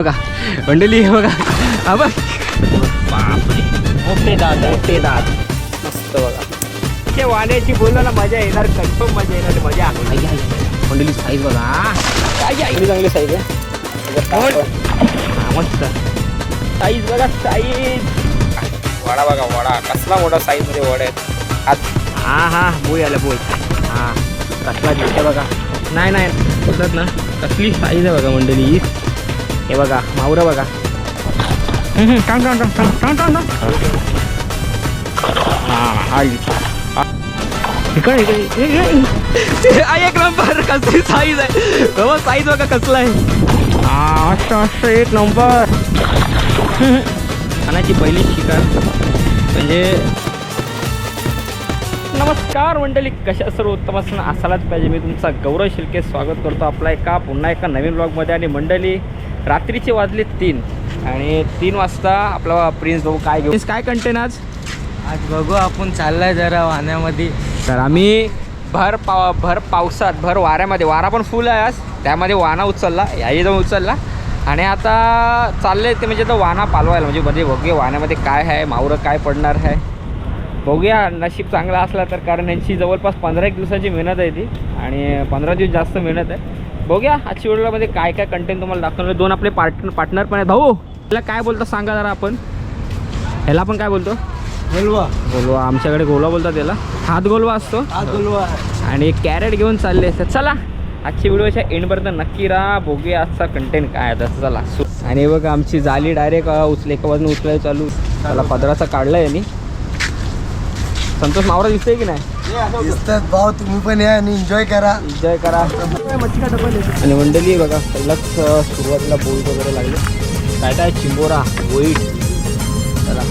बघा मंडळी हे बघा. हा बघ. बापरे. मोठे दात आहे. मोठे दात. मस्त बघा. ते वाण्याची बोलला मजा येणार कन्फर्म मजा येणार मजा. आई. मंडळी साईज बघा. हा. आई, आई. चांगली साईज आहे. बोल. हा, मस्त. साईज बघा साईज वडा बघा वडा. कसला मोठा साईजमध्ये वडा आहेत. हात. हा हा. बोय आला बोय हा. कसला दिसते बघा. नाही नाही. ना. कसली साईज आहे बघा मंडळी. ही बघा मावरं बघा. हा. इकडे, इकडे, इकडे. आ, एक नंबर कसली साईज आहे. बाबा साईज बघा कसला आहे. हा मस्त मस्त एक नंबर. खाण्याची पहिली शिकार. म्हणजे नमस्कार मंडळी कशा सर्व उत्तम असणं असायलाच पाहिजे. मी तुमचा गौरव शिल्के स्वागत करतो आपला एका पुन्हा एका नवीन ब्लॉगमध्ये आणि मंडळी रात्रीचे वाजले तीन आणि तीन वाजता आपला प्रिन्स भाऊ काय घेऊ. काय कंटेन आज? आज बघू आपण चाललाय जरा वाहण्यामध्ये तर आम्ही भर पाव भर पावसात भर वाऱ्यामध्ये वारा पण फुल आहे आज. त्यामध्ये वाना उचलला याही जाऊन उचलला. आणि आता चालले ते म्हणजे तो वाना पालवायला म्हणजे म्हणजे बघूया वाण्यामध्ये काय आहे मावरं काय पडणार आहे. बघूया नशीब चांगला असला तर कारण यांची जवळपास पंधरा एक दिवसाची मेहनत आहे ती. आणि पंधरा दिवस जास्त मेहनत आहे. बघूया आजची व्हिडिओमध्ये काय काय कंटेंट तुम्हाला दाखवणार दोन आपले पार्टनर पार्टनर पण आहेत. भाऊ याला काय बोलतो सांगा जरा आपण. ह्याला आपण काय बोलतो? गोलवा गोलवा आमच्याकडे गोलवा बोलतात त्याला हात गोलवा असतो. गोलवा आणि कॅरेट घेऊन चालले असतात चला आजची व्हिडिओच्या एंडपर्यंत नक्की राहा. बघूया आजचा कंटेंट काय तसं चला. आणि बघ आमची जाली डायरेक्ट उचले एका बाजून उचलायला चालू. त्याला पदराचा काढलाय यांनी. संतोष मावरा दिसतोय की नाही? दिसतात भाऊ तुम्ही पण या आणि एन्जॉय करा. एन्जॉय करा. आणि मंडळी बघा पहिलाच सुरुवातीला बोईट वगैरे लागले. काय काय? चिंबोरा बोईट चला.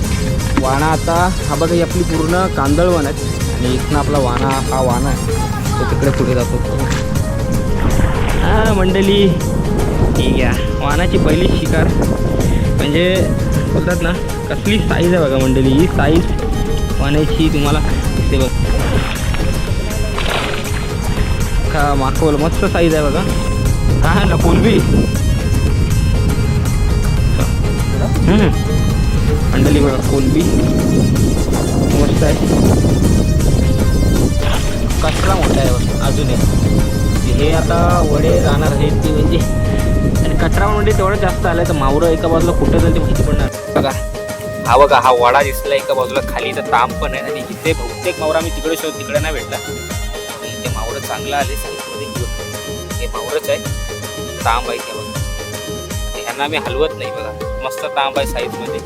वाणा आता हा बघा ही आपली पूर्ण कांदळवन आहे आणि इथनं आपला वाणा हा वाणा आहे. तो तिकडे पुढे जातो. हा मंडळी. ठीक आहे. वाणाची पहिली शिकार. म्हणजे बोलतात ना कसली साईज आहे बघा मंडळी. ही साईज वाण्याची तुम्हाला दिसते बघ. का मस्त साईज आहे बघा. काय ना कोलबी अंडली बघा कोलबी मस्त आहे. कचरा मोठा आहे बघा अजूनही हे आता वडे जाणार आहेत ते म्हणजे आणि कचरा म्हणजे तेवढं जास्त आलं तर मावरं एका बाजूला कुठं जाईल ते माहिती पडणार. बघा. हा बघा हा वडा दिसला एका बाजूला खाली तर ताम पण आहे. आणि इथे बहुतेक मावरा मी तिकडे शोध तिकडे नाही भेटला. हे मावळं चांगलं आले साईजमध्ये घेऊन हे मावरच आहे. तांब आहे ते बघा. ह्यांना मी हलवत नाही बघा. मस्त तांब आहे साईजमध्ये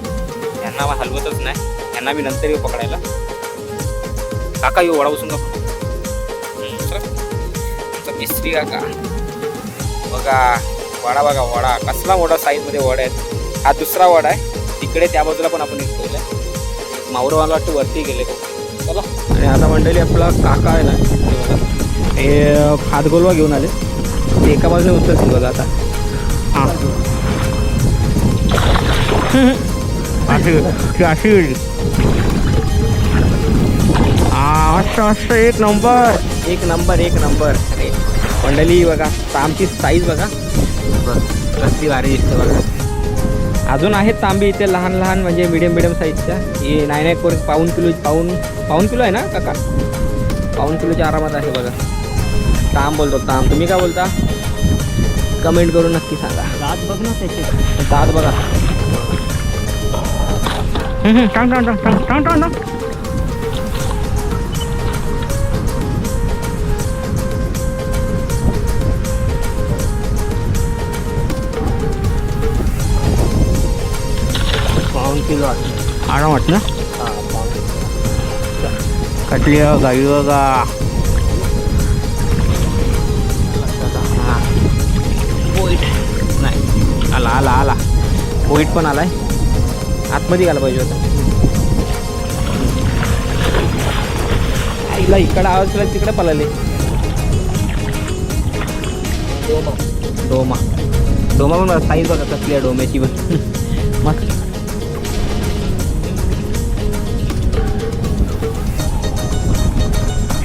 ह्यांना मी हलवतच नाही. ह्यांना मी नंतर येऊ पकडायला. काका येऊ वडा बसून नको. हम्म, मिस्त्री काका. बघा वडा बघा वडा. कसला मोठा साईजमध्ये वडा आहेत. हा दुसरा वडा आहे. तिकडे त्या बाजूला पण आपण एक ठेवलाय मावरं मला वाटतं वरती गेले. आणि आता मंडळी आपला काका आहे ना हे हातगोलवा घेऊन आले. ते एका बाजूने उचलतील बघा आता. हां. अशी एक नंबर. एक नंबर एक नंबर. अरे मंडळी बघा तांबची साईज बघा. कसली भारी दिसते बघा. अजून आहेत तांबी इथे लहान लहान म्हणजे मिडियम मिडियम साईजच्या ही नाही नाही करून पाऊन किलो पाऊन पाऊन किलो आहे ना काका? पाऊन किलोच्या आरामात आहे बघा. तांब बोलतो ताम. तुम्ही काय बोलता? कमेंट करून नक्की सांगा. दात बघ ना त्याचे. दात बघा. टांग टांग टांग टांग टांग टांग टांग पाऊन किलो आरामात ना? हा कटली गाई बघा. नाही आला आला आला. पोईट पण आलाय. आतमध्ये आला पाहिजे होता. आईला इकडं आवाज केला तिकडे पळाले. डोमा. डोमा पण साईज बघा कसली आहे डोम्याची पण. मस्त.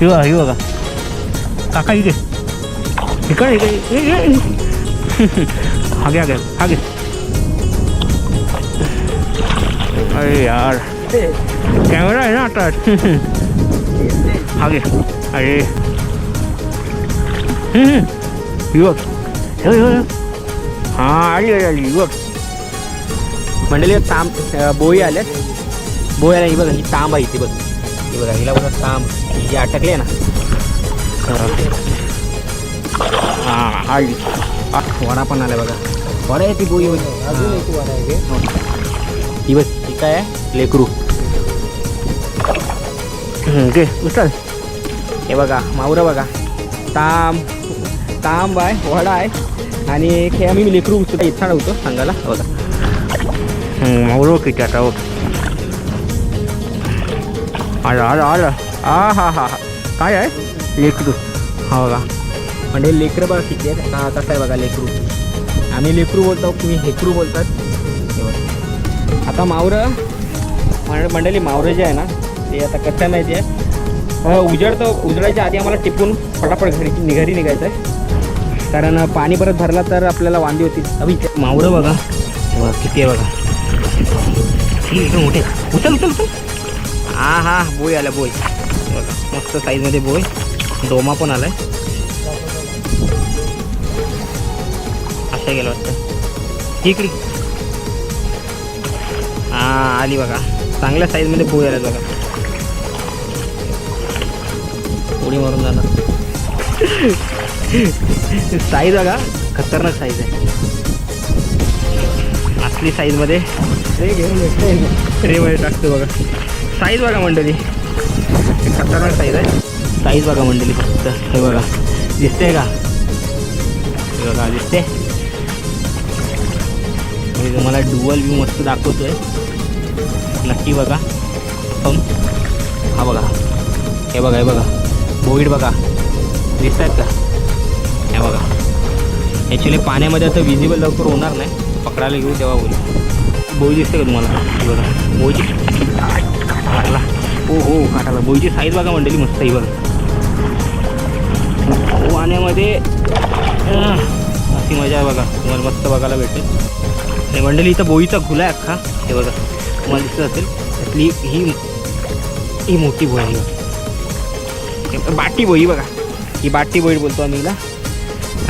ही बघा ही बघा. काका इकडे. इकडे इकडे इकडे, इकडे. हा अरे यार. कॅमेरा आहे ना आता? हा अरे. युवक हां आली आली आली. ही बघ. मंडळी तांब बोई आल्यात. बोई आल्या ही बघा ही तांब आहे ती बघ. ही बघा हिला बघा तांब ही जी अटकली ना. हा वडा पण आला बघा. वडा आहे ती बघ अजून एक वाडा आहे ही बघ ही काय आहे? लेकरू. घे उचल. हे बघा मावरं बघा. तांब तांब आहे वडा आहे. आणि हे आम्ही लेकरू सुद्धा इच्छा नव्हतो सांगायला. बघा. मावरं किती आता बघ आलं आलं आलं आ हा हा हा. काय आहे? लेकरू. हो हा बघा म्हणजे लेकरं बघा किती आहेत. हा कसं आहे बघा लेकरू. आम्ही लेकरू बोलतो तुम्ही हेकरू बोलतात. आता मावरं मंडळी मावरं जे आहे ना ते आता कसं आहे माहिती आहे? अं, उजडतं उजडायच्या आधी आम्हाला टिपून फटाफट घरी घरी निघायचं आहे. कारण पाणी परत भरला तर आपल्याला वांदी होती. अभि मावरं बघा. किती आहे बघा. मोठे. उचल उचल उचल. हा हा बोई आला बोई बघा मस्त साईजमध्ये बोई डोमा पण आलाय असं गेलं वाटतं इकडे हा आली बघा चांगल्या साईजमध्ये बोई आला बघा उडी मारून जाणार साईज बघा खतरनाक साईज आहे असली साईजमध्ये रे घेऊन येते टाकतो बघा साईज बघा मंडळी. खतरनाक साईज आहे. साईज बघा मंडळी फक्त. हे बघा. दिसते का? हे बघा दिसते मी तुम्हाला डुअल व्यू मस्त दाखवतोय. नक्की बघा. पण हा बघा. हे बघा हे बघा. बोईड बघा. दिसत आहेत का? हे बघा. ॲक्च्युली पाण्यामध्ये आता विजिबल लवकर होणार नाही. पकडायला घेऊ तेव्हा होईल बोई दिसते का तुम्हाला? बघा. बोईची काटला हो हो काटाला बोईची साईज बघा मंडळी मस्त आहे बघा. हो, पाण्यामध्ये अशी मजा आहे बघा. तुम्हाला मस्त बघायला भेटेल. आणि मंडळी इथं बोईचा खुला आहे अख्खा. हे बघा तुम्हाला दिसत असेल. त्यातली ही ही मोठी बोई आहे बाटी बोई बघा. ही बाटी बोई बोलतो आम्ही हिला.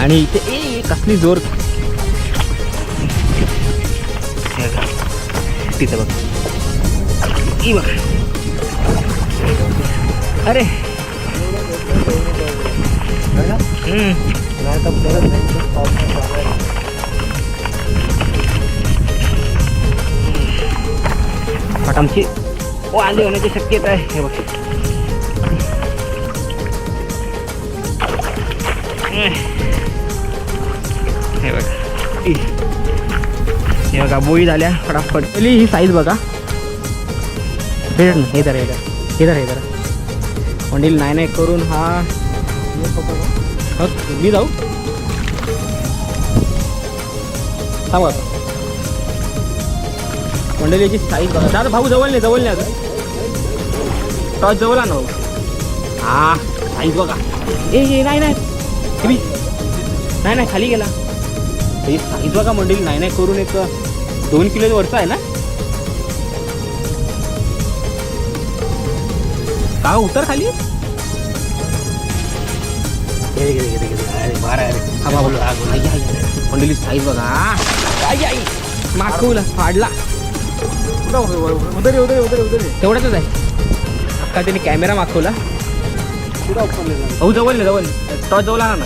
आणि इथे ए कसली जोर. तिथं बघा. ही बघा अरे. हम्म. नाही तर आमची होण्याची शक्यता आहे. हे बघ. हे बघा. हे बघा बोई झाल्या फटाफट. ही साईज बघा. हे धर इधर हे इधर। हे हे वडील नाही नाही करून हा मी जाऊ? थांबा मंडळी याची साईज बघा. दादा भाऊ जवळ नाही जवळ नाही आता टॉच जवळ आण भाऊ. हा साईज बघा. ए नाही नाही. नाही नाही खाली गेला. हे साईज बघा मंडळी नाही नाही करून एक दोन किलो वरचा आहे ना? का उतर खाली? हा. मंडळी साईज बघा. आई मागवला फाडला. ये, उधर ये. तेवढ्याच आहे. अक्का त्याने कॅमेरा मागवला. भाऊ जवळ जवळ टॉच जवळ आणा ना?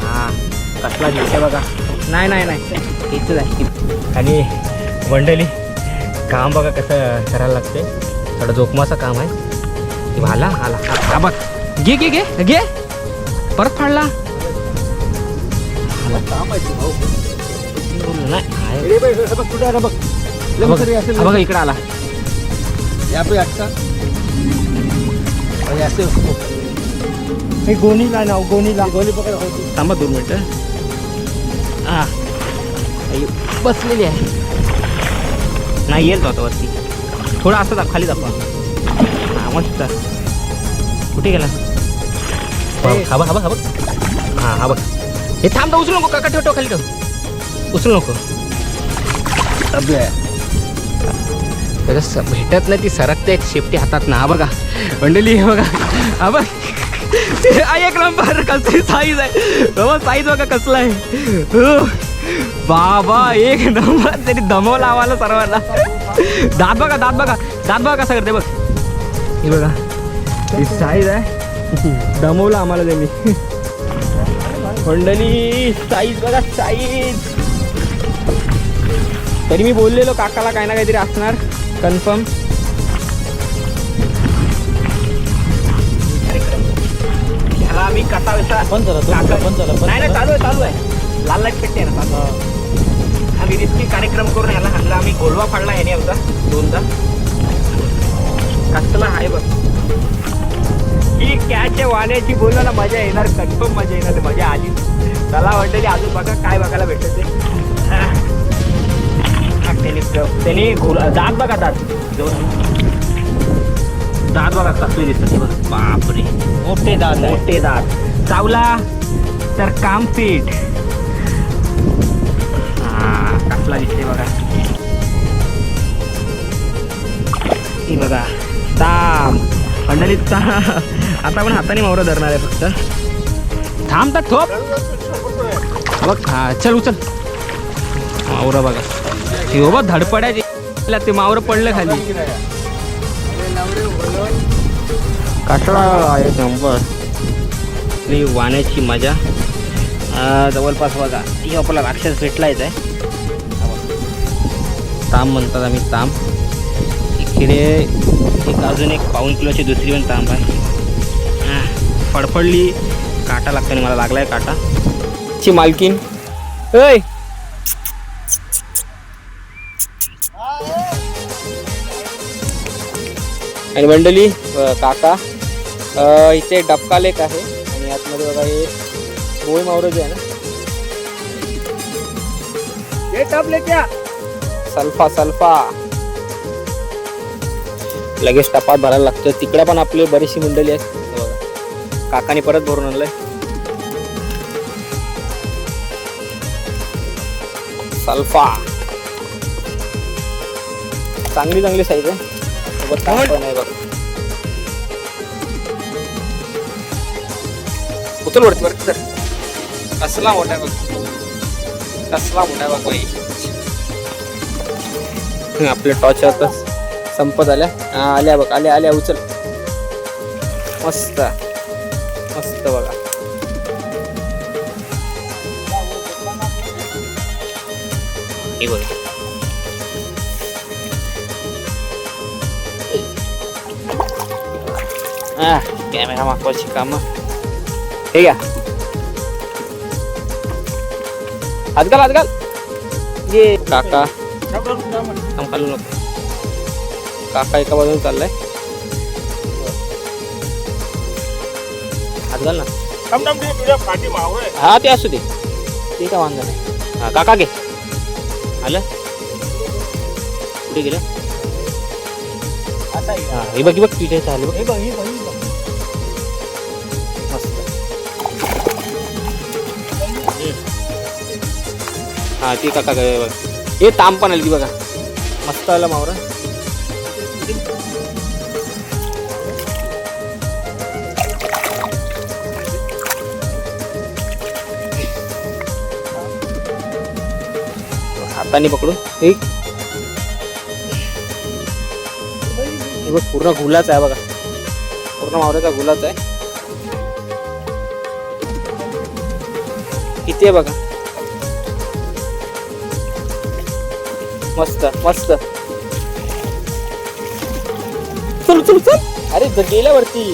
हा कसला दिसते बघा. नाही नाही नाही. इथंच आहे. आणि मंडळी काम बघा कसं करायला लागते थोडं जोखमाचं काम आहे. हे आला आला हा बघ. घे घे घे. घे. परत फाडला. बघ, इकडे आला. पकड थांबा दोन मिनटं. हा. आई, बसलेली आहे. नाही येईल तो आता वरती. थोडं असं दाख खाली दाखवा हा मस्त कुठे गेला. हा बघ हा बघ हा बघ. हा हा बघ. हे थांब उचलू नको काका ठेव ठेव खाली ठेव. उचलू नको. भेटत नाही ती सरकते शेपटी हातात ना. हा बघा. हे हा बघ. हा एक नंबर. कसली साईज आहे. बाबा साईज बघा कसला आहे. हो. बाबा एक नंबर. तरी दमवला आम्हाला सर्वांना. दात बघा दात बघा. दात बघा कसं करते बघ. हे बघा. ही साईज आहे दमवलं आम्हाला त्यांनी. मंडळी साईज बघा साईज. तरी मी बोललेलो काकाला काही ना काहीतरी असणार. कन्फर्म. ह्याला आम्ही कसा विसा बंद झाला तो काका- बंद झाला बंद नाही नाही झाला. चालू आहे चालू आहे. लाल लाइट पेटते ना चालू आहे. हा विरिस्की कार्यक्रम करून ह्याला हाणला आम्ही गोलवा फाडला ह्याने आमचा दोनदा. कसला आहे बघ. ही कॅच वाण्याची बोलायला मजा येणार कन्फर्म मजा येणार ते मजा आली. त्याला वाटतं अजून बघा काय बघायला भेटत ते. त्यांनी घोल- दात बघा दात. दात बघा कसले दिसतात ते बघा. बापरे. मोठे दात. मोठे दात. चावला तर काम पीठ. हा कसला दिसते बघा. बघा. ताम मंडळी ताम आता आपण हाताने मावरं धरणार आहे फक्त. थांब तर थोप बघ हा चल उचल. मावरं बघा. हे बाबा बघ ते मावरं पडलं खाली. काटळा एक नंबर. आपली वाण्याची मजा. जवळपास बघा ही आपला राक्षस भेटलायच आहे ताम म्हणतात आम्ही ताम इकडे एक अजून एक पाऊन किलोची दुसरी पण तांब आहे. हा, फडफडली काटा लागतो आणि मला लागलाय काटा. ची मालकीन. ऐ! आणि मंडळी अ, काका इथे डबका लेक आहे आणि आतमध्ये बघा हे गोळी मावरं जे आहे ना. Sulpha sulpha. लगेच टपात भरायला लागतं तिकडे पण आपली बरीचशी मंडळी आहेत. काकाने परत भरून आणलंय. सल्फा. चांगली चांगली साईज आहे. सोबत उचल वरती वरती सर कसला मोठा आहे बघ. कसला मोठा आहे बघ आपले टॉर्च आता. संपत आल्या. आल्या बघ आल्या आल्या उचल. मस्त. मस्त बघा. हे बघ. कॅमेरा मागवायची कामं. हे घ्या. आजकाल आजकाल ये. काका. नको. काका एका बाजूने चाललाय. आजकाल ना. हा ते असू दे. ते काय वांधा नाही. हा काका घे. आलं? कुठे गेलं? हा हे बघ हे बघ तिथे चालू बघ. हे बघ, हे हे. मस्त. हा ती काका काय बघ. हे ताम पण आली ती बघा. मस्त आलं मावरा. हाताने पकडून. एक हे बघ पूर्ण गुलाच आहे बघा. पूर्ण मावऱ्याचा गुलाच आहे. किती आहे बघा. मस्त मस्त. चल चल चल. अरे गेल्यावरती गेल्या वरती.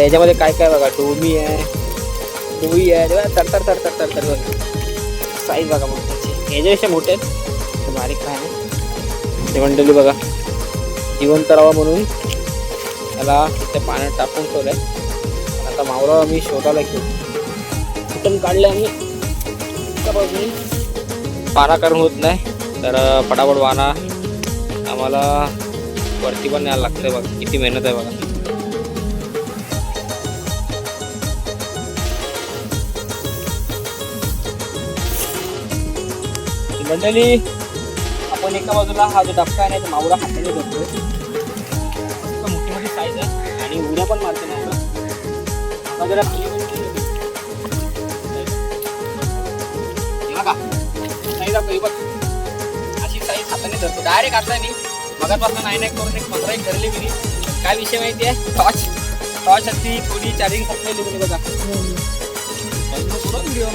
याच्यामध्ये काय काय बघा डोमी आहे. डोई आहे तेव्हा तर तर तर तर तर तर साईज बघा मग त्याची. याच्यापेक्षा मोठे आहेत. ते बारीक काय नाही ते मंडळी बघा. जिवंत राहावा म्हणून त्याला ते पाण्यात टाकून ठेवलं आहे आता मावळा मी शोधायला घेऊ. कुठून काढलं आम्ही? त्या बाजूने होत नाही. तर पटापट वाना आम्हाला वरती पण यायला लागतं बघा. किती मेहनत आहे बघा. मंडळी आपण एका बाजूला हा जो डबका आहे ना तो मावरा हाताने धरतोय. मोठी मोठी साईज आहे आणि उड्या पण मारते मावळा आता जरा खाली पण साईज आपण बघ. अशी साईज हाताने धरतो. डायरेक्ट आता मी मगापासून नाही नाही करून एक पंधरा एक धरली मी. काय विषय माहिती आहे? टॉर्च टॉर्च असती थोडी चार्जिंग संपलेली म्हणे बघा. बंद करून व्हिडिओ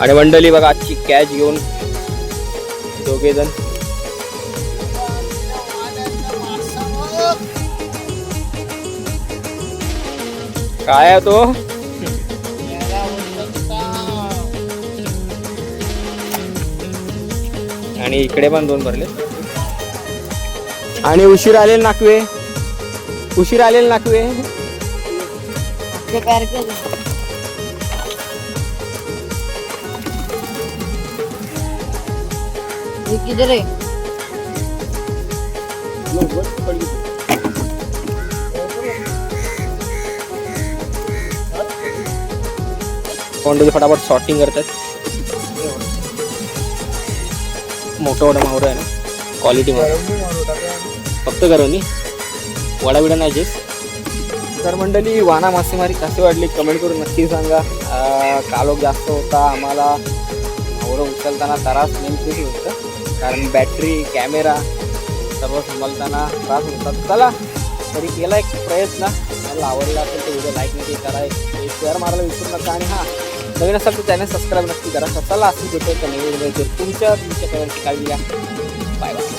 आणि मंडळी बघा आजची कॅच घेऊन दोघे जण काय आहे तो? आणि इकडे पण दोन भरले. आणि उशीर आलेल नाकवे. उशीर आलेल नाकवे. किधर है. फटाफट शॉर्टिंग करतात. मोठं मोठं मावरं आहे ना क्वालिटी फक्त करून वडा बिडा नाही जेस तर मंडळी वाना मासेमारी कशी वाटली कमेंट करून नक्की सांगा. कालोख जास्त होता आम्हाला मावरं उचलताना त्रास तेच होतं. कारण बॅटरी कॅमेरा सर्व सांभाळताना त्रास होतात. चला तरी केला एक प्रयत्न. मला आवडला असेल तर व्हिडिओ लाईक नक्की करा. एक शेअर मारायला विसरू नका आणि हां नवीन असाल तर चॅनल सबस्क्राईब नक्की करा. स्वतःला असं देतो तर नवीन तुमच्या तुमच्या पेरेंट्सची काळजी घ्या. Bye bye